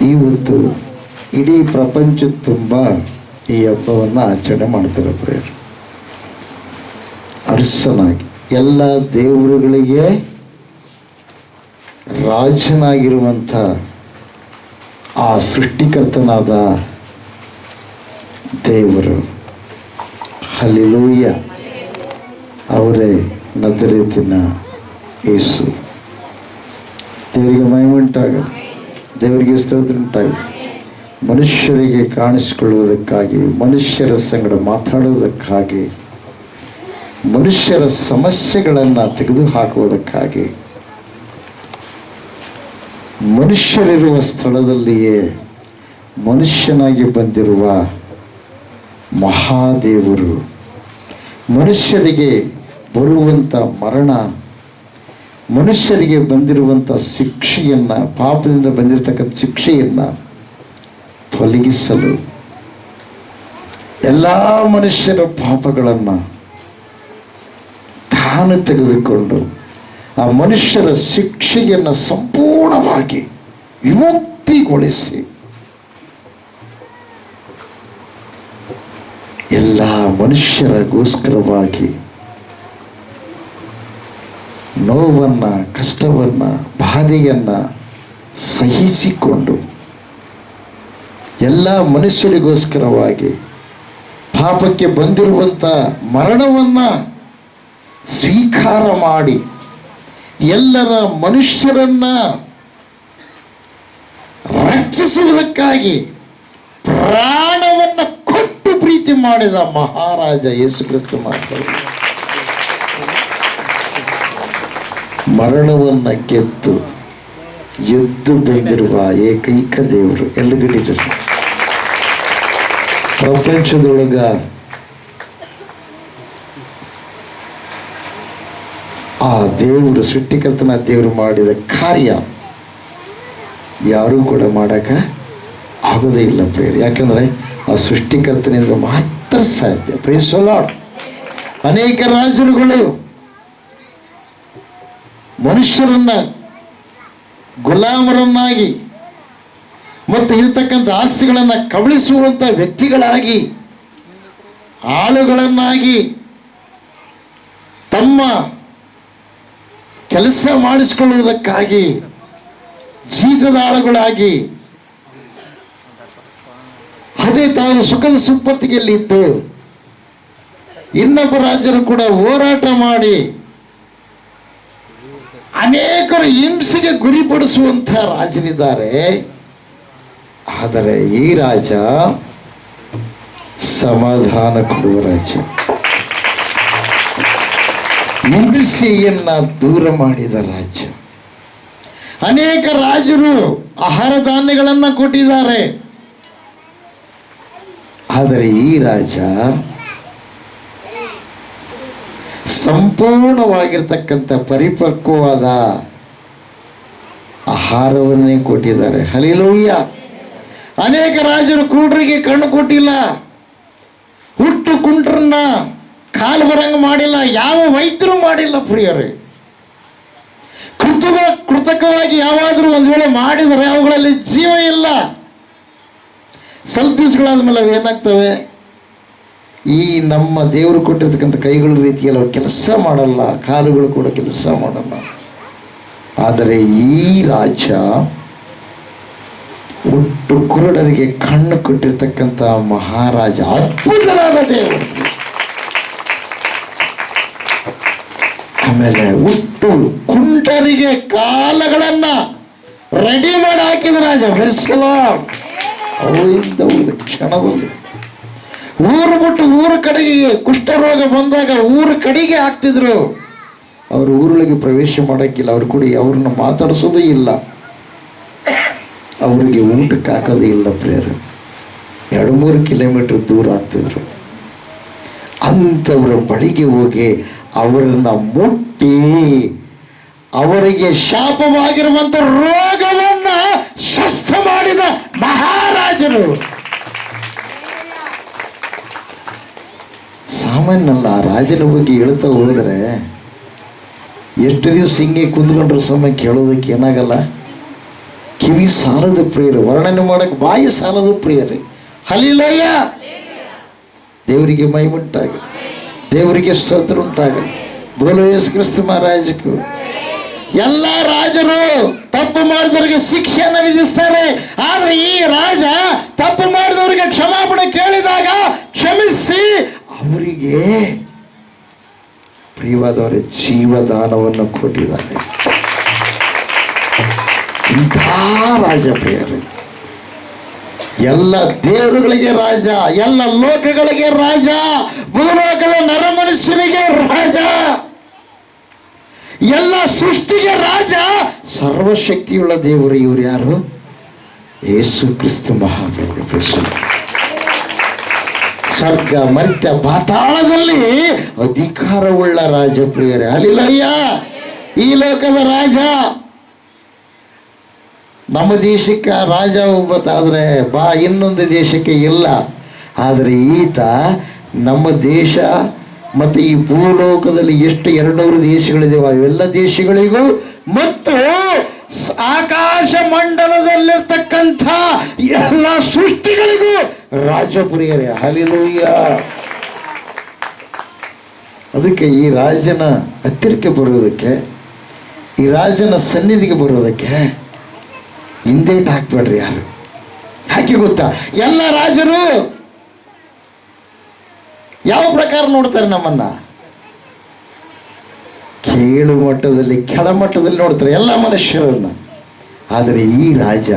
ಇವತ್ತು ಇಡೀ ಪ್ರಪಂಚ ತುಂಬ ಈ ಹಬ್ಬವನ್ನು ಆಚರಣೆ ಮಾಡ್ತಾರೆ ಪ್ರೇಯರ್. ಅರಸನಾಗಿ ಎಲ್ಲ ದೇವರುಗಳಿಗೆ ರಾಜನಾಗಿರುವಂಥ ಆ ಸೃಷ್ಟಿಕರ್ತನಾದ ದೇವರು. ಹಲಿಲೂಯ್ಯ ಅವರೇ ನಜರೇತಿನ ಯೇಸು. ದೇವರಿಗೆ ಮಹಿಮುಂಟಾಗಲಿ ದೇವರಿಗೆ ಟೈಮ್ ಮನುಷ್ಯರಿಗೆ ಕಾಣಿಸಿಕೊಳ್ಳುವುದಕ್ಕಾಗಿ, ಮನುಷ್ಯರ ಸಂಗಡ ಮಾತಾಡುವುದಕ್ಕಾಗಿ, ಮನುಷ್ಯರ ಸಮಸ್ಯೆಗಳನ್ನು ತೆಗೆದುಹಾಕುವುದಕ್ಕಾಗಿ, ಮನುಷ್ಯರಿರುವ ಸ್ಥಳದಲ್ಲಿಯೇ ಮನುಷ್ಯನಾಗಿ ಬಂದಿರುವ ಮಹಾದೇವರು, ಮನುಷ್ಯರಿಗೆ ಬರುವಂಥ ಮರಣ ಮನುಷ್ಯರಿಗೆ ಬಂದಿರುವಂಥ ಶಿಕ್ಷೆಯನ್ನು, ಪಾಪದಿಂದ ಬಂದಿರತಕ್ಕಂಥ ಶಿಕ್ಷೆಯನ್ನು ತೊಲಗಿಸಲು ಎಲ್ಲ ಮನುಷ್ಯರ ಪಾಪಗಳನ್ನು ತಾನು ತೆಗೆದುಕೊಂಡು ಆ ಮನುಷ್ಯರ ಶಿಕ್ಷೆಯನ್ನು ಸಂಪೂರ್ಣವಾಗಿ ವಿಮುಕ್ತಿಗೊಳಿಸಿ ಎಲ್ಲ ಮನುಷ್ಯರಿಗೋಸ್ಕರವಾಗಿ ನೋವನ್ನು, ಕಷ್ಟವನ್ನು, ಬಾಧೆಯನ್ನು ಸಹಿಸಿಕೊಂಡು ಎಲ್ಲ ಮನುಷ್ಯರಿಗೋಸ್ಕರವಾಗಿ ಪಾಪಕ್ಕೆ ಬಂದಿರುವಂಥ ಮರಣವನ್ನು ಸ್ವೀಕಾರ ಮಾಡಿ ಎಲ್ಲರ ಮನುಷ್ಯರನ್ನು ರಕ್ಷಿಸುವುದಕ್ಕಾಗಿ ಪ್ರಾಣವನ್ನು ಕೊಟ್ಟು ಪ್ರೀತಿ ಮಾಡಿದ ಮಹಾರಾಜ ಯೇಸು ಕ್ರಿಸ್ತ ಮಾತ್ರ ಮರಣವನ್ನು ಗೆದ್ದು ಎದ್ದು ಬಂದಿರುವ ಏಕೈಕ ದೇವರು. ಎಲ್ಲರಿಗೂ ಪ್ರಪಂಚದೊಳಗ ಆ ದೇವರು, ಸೃಷ್ಟಿಕರ್ತನ ದೇವರು ಮಾಡಿದ ಕಾರ್ಯ ಯಾರೂ ಕೂಡ ಮಾಡಕ ಆಗೋದೇ ಇಲ್ಲ ಪ್ರೇರಿ ಯಾಕಂದ್ರೆ ಆ ಸೃಷ್ಟಿಕರ್ತನಿಂದ ಮಾತ್ರ ಸಾಧ್ಯ. ಪ್ರೇಸಲಾಡ್ ಅನೇಕ ರಾಜರುಗಳು ಮನುಷ್ಯರನ್ನ ಗುಲಾಮರನ್ನಾಗಿ ಮತ್ತು ಇರ್ತಕ್ಕಂಥ ಆಸ್ತಿಗಳನ್ನು ಕಬಳಿಸುವಂಥ ವ್ಯಕ್ತಿಗಳಾಗಿ, ಆಳುಗಳನ್ನಾಗಿ ತಮ್ಮ ಕೆಲಸ ಮಾಡಿಸಿಕೊಳ್ಳುವುದಕ್ಕಾಗಿ, ಜೀತದ ಆಳುಗಳಾಗಿ ಅದೇ ತಾವು ಸುಖದ ಸಂಪತ್ತಿಗೆಲ್ಲಿದ್ದು, ಇನ್ನೊಬ್ಬ ರಾಜ್ಯರು ಕೂಡ ಹೋರಾಟ ಮಾಡಿ ಅನೇಕರು ಹಿಂಸೆಗೆ ಗುರಿಪಡಿಸುವಂಥ ರಾಜರಿದ್ದಾರೆ. ಆದರೆ ಈ ರಾಜ ಸಮಾಧಾನ ಕೊಡುವ ರಾಜ. ಹಿಂಸೆಯನ್ನ ದೂರ ಮಾಡಿದ ರಾಜ್ಯ ಅನೇಕ ರಾಜರು ಆಹಾರ ಧಾನ್ಯಗಳನ್ನು ಕೊಟ್ಟಿದ್ದಾರೆ. ಆದರೆ ಈ ರಾಜ ಸಂಪೂರ್ಣವಾಗಿರ್ತಕ್ಕಂಥ ಪರಿಪಕ್ವವಾದ ಆಹಾರವನ್ನೇ ಕೊಟ್ಟಿದ್ದಾರೆ. ಹಲಿಲೋಯ್ಯ ಅನೇಕ ರಾಜರು ಕ್ರೂಡರಿಗೆ ಕಣ್ಣು ಕೊಟ್ಟಿಲ್ಲ. ಹುಟ್ಟು ಕುಂಟ್ರನ್ನ ಕಾಲು ಬರಂಗ ಮಾಡಿಲ್ಲ. ಯಾವ ವೈದ್ಯರು ಮಾಡಿಲ್ಲ ಪ್ರಿಯರೇ. ಕೃತಕ ಕೃತಕವಾಗಿ ಯಾವಾದರೂ ಒಂದು ವೇಳೆ ಮಾಡಿದರೆ ಅವುಗಳಲ್ಲಿ ಜೀವ ಇಲ್ಲ. ಸ್ವಲ್ಪ ಅವು ಏನಾಗ್ತವೆ? ಈ ನಮ್ಮ ದೇವರು ಕೊಟ್ಟಿರ್ತಕ್ಕಂಥ ಕೈಗಳ ರೀತಿಯಲ್ಲಿ ಅವ್ರು ಕೆಲಸ ಮಾಡಲ್ಲ, ಕಾಲುಗಳು ಕೂಡ ಕೆಲಸ ಮಾಡಲ್ಲ. ಆದರೆ ಈ ರಾಜ ಒಟ್ಟು ಕುರುಡರಿಗೆ ಕಣ್ಣು ಕೊಟ್ಟಿರ್ತಕ್ಕಂಥ ಮಹಾರಾಜ ಅದ್ಭುತನಾದ ದೇವರು. ಆಮೇಲೆ ಒಟ್ಟು ಕುಂಟರಿಗೆ ಕಾಲಗಳನ್ನ ರೆಡಿ ಮಾಡಿ ಹಾಕಿದ ರಾಜ. ಕ್ಷಣದಲ್ಲಿ ಊರು ಬಿಟ್ಟು ಊರ ಕಡೆಗೆ ಕುಷ್ಠರೋಗ ಬಂದಾಗ ಊರ ಕಡೆಗೆ ಹಾಕ್ತಿದ್ರು ಅವರು ಊರೊಳಗೆ ಪ್ರವೇಶ ಮಾಡೋಕ್ಕಿಲ್ಲ. ಅವ್ರ ಕೂಡ ಅವ್ರನ್ನ ಮಾತಾಡಿಸೋದೇ ಇಲ್ಲ. ಅವರಿಗೆ ಊಟಕ್ಕೆ ಹಾಕೋದೇ ಇಲ್ಲ ಪ್ರೇರ ಎರಡು ಮೂರು ಕಿಲೋಮೀಟರ್ ದೂರ ಆಗ್ತಿದ್ರು. ಅಂಥವ್ರ ಬಳಿಗೆ ಹೋಗಿ ಅವರನ್ನು ಮುಟ್ಟಿ ಅವರಿಗೆ ಶಾಪವಾಗಿರುವಂಥ ರೋಗವನ್ನು ಶಸ್ತ್ರ ಮಾಡಿದ ಮಹಾರಾಜರು. ಸಾಮಾನ್ಯಲ್ಲ ರಾಜನ ಬಗ್ಗೆ ಹೇಳ್ತಾ ಹೋದರೆ ಎಷ್ಟು ದಿವಸ ಹಿಂಗೆ ಕುಂತ್ಕೊಂಡ್ರ ಸಮಯ ಕೇಳೋದಕ್ಕೆ ಏನಾಗಲ್ಲ? ಕಿವಿ ಸಾಲದ ಪ್ರಿಯರು, ವರ್ಣನೆ ಮಾಡಕ್ಕೆ ಬಾಯಿ ಸಾಲದು ಪ್ರಿಯರಿ. ಹಲಿಲಯ್ಯ! ದೇವರಿಗೆ ಮೈ ಉಂಟಾಗಲಿ. ದೇವರಿಗೆ ಸ್ತೋತ್ರ ಉಂಟಾಗಲಿ. ಬೋಲೋ ಕ್ರಿಸ್ತ ಮಹಾರಾಜಕ್ಕೂ. ಎಲ್ಲ ರಾಜರು ತಪ್ಪು ಮಾಡಿದವರಿಗೆ ಶಿಕ್ಷೆಯನ್ನು ವಿಧಿಸ್ತಾರೆ. ಆದ್ರೆ ಈ ರಾಜ ತಪ್ಪು ಮಾಡಿದವರಿಗೆ ಕ್ಷಮಾಪಣೆ ಕೇಳಿದಾಗ ಕ್ಷಮಿಸಿ ಅವರಿಗೆ ಪ್ರಿಯವಾದವರ ಜೀವದಾನವನ್ನು ಕೊಟ್ಟಿದ್ದಾರೆ. ಇಂಥ ರಾಜ ಪ್ರಿಯರೇ. ಎಲ್ಲ ದೇವರುಗಳಿಗೆ ರಾಜ, ಎಲ್ಲ ಲೋಕಗಳಿಗೆ ರಾಜ, ಭೂಲೋಕದ ನರಮನುಷ್ಯನಿಗೆ ರಾಜ, ಎಲ್ಲ ಸೃಷ್ಟಿಗೆ ರಾಜ, ಸರ್ವಶಕ್ತಿಯುಳ್ಳ ದೇವರು ಇವರು ಯಾರು? ಯೇಸು ಕ್ರಿಸ್ತ ಮಹಾಪ್ರಭು ಪ್ರಸು ಸ್ವರ್ಗ, ಮರ್ತ್ಯ, ಪಾತಾಳದಲ್ಲಿ ಅಧಿಕಾರವುಳ್ಳ ರಾಜಪ್ರಿಯರೇ. ಅಲ್ಲಿಲ್ಲ ಅಯ್ಯ ಈ ಲೋಕದ ರಾಜ. ನಮ್ಮ ದೇಶಕ್ಕೆ ರಾಜ ಒಬ್ಬತ್ತಾದರೆ ಬಾ, ಇನ್ನೊಂದು ದೇಶಕ್ಕೆ ಇಲ್ಲ. ಆದರೆ ಈತ ನಮ್ಮ ದೇಶ ಮತ್ತು ಈ ಭೂಲೋಕದಲ್ಲಿ ಎಷ್ಟು ಎರಡೂರು ದೇಶಗಳಿದೆಯೋ ಅವೆಲ್ಲ ದೇಶಗಳಿಗೂ ಮತ್ತು ಆಕಾಶ ಮಂಡಲದಲ್ಲಿರ್ತಕ್ಕಂಥ ಎಲ್ಲ ಸೃಷ್ಟಿಗಳಿಗೂ ರಾಜಪುರಿಯರೇ ಹಲಿಲೂಯ್ಯ ಅದಕ್ಕೆ ಈ ರಾಜನ ಹತ್ತಿರಕ್ಕೆ ಬರೋದಕ್ಕೆ ಈ ರಾಜನ ಸನ್ನಿಧಿಗೆ ಬರೋದಕ್ಕೆ ಹಿಂದೇಟು ಹಾಕ್ಬೇಡ್ರಿ ಯಾರು? ಹಾಕಿ ಗೊತ್ತಾ? ಎಲ್ಲ ರಾಜರು ಯಾವ ಪ್ರಕಾರ ನೋಡ್ತಾರೆ ನಮ್ಮನ್ನ? ಕೇಳು ಮಟ್ಟದಲ್ಲಿ, ಕೆಳ ಮಟ್ಟದಲ್ಲಿ ನೋಡ್ತಾರೆ ಎಲ್ಲ ಮನುಷ್ಯರನ್ನ. ಆದರೆ ಈ ರಾಜ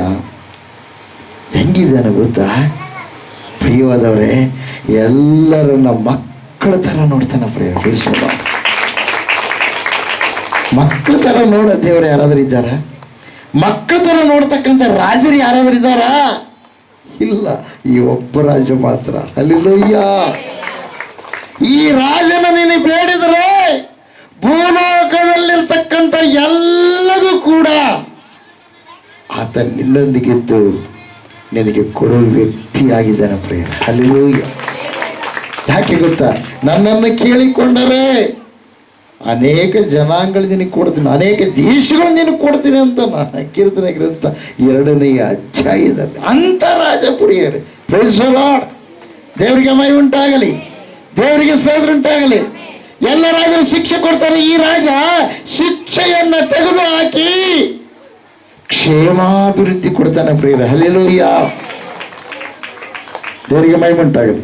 ಹೆಂಗಿದ್ದಾನೆ ಗೊತ್ತಾ? ಪ್ರಿಯವಾದವರೇ ಎಲ್ಲರನ್ನ ಮಕ್ಕಳ ಥರ ನೋಡ್ತಾನೆ ಪ್ರಿಯ ಪ್ರಿಯಸಲ್ಲ ಮಕ್ಕಳ ಥರ ನೋಡೋ ದೇವರು ಯಾರಾದ್ರೂ ಇದ್ದಾರಾ? ಮಕ್ಕಳ ಥರ ನೋಡ್ತಕ್ಕಂಥ ರಾಜರು ಯಾರಾದ್ರೂ ಇದ್ದಾರಾ? ಇಲ್ಲ, ಈ ಒಬ್ಬ ರಾಜ ಮಾತ್ರ. ಅಲ್ಲಿಲ್ಲಯ್ಯ ಈ ರಾಜನ ನೀನು ಬೇಡಿದರೆ ಭೂಲೋಕದಲ್ಲಿರ್ತಕ್ಕಂಥ ಎಲ್ಲದೂ ಕೂಡ ಆತ ನಿನ್ನೊಂದಿಗಿದ್ದು ನಿನಗೆ ಕೊಡುವ ವ್ಯಕ್ತಿಯಾಗಿದ್ದಾನೆ ಪ್ರಿಯ. ಅಲ್ಲಿಯೂ ಯಾಕೆ ಗೊತ್ತಾ? ನನ್ನನ್ನು ಕೇಳಿಕೊಂಡರೆ ಅನೇಕ ಜನಾಂಗಗಳು ನಿನಗೆ ಕೊಡ್ತೀನಿ, ಅನೇಕ ದೇಶಗಳು ನಿನಗೆ ಕೊಡ್ತೀನಿ ಅಂತ ನಾನು ಕೀರ್ತನೆ ಗ್ರಂಥ ಎರಡನೆಯ ಅಧ್ಯಾಯದಲ್ಲಿ. ಅಂತ ರಾಜಪುರಿಯರೇ ಪ್ರೈಸ್ ಲಾರ್ಡ್ ದೇವರಿಗೆ ಮೈ ಉಂಟಾಗಲಿ, ದೇವರಿಗೆ ಸೇದ್ರ ಉಂಟಾಗಲಿ. ಎಲ್ಲ ರಾಜರು ಶಿಕ್ಷೆ ಕೊಡ್ತಾರೆ, ಈ ರಾಜ ಶಿಕ್ಷೆಯನ್ನ ತೆಗೆದು ಹಾಕಿ ಕ್ಷೇಮಾಭಿವೃದ್ಧಿ ಕೊಡ್ತಾನೆ ಪ್ರಿಯರ ಹಲಿಲೂಯ್ಯ ದೇವರಿಗೆ ಮೈ ಉಂಟಾಗಲಿ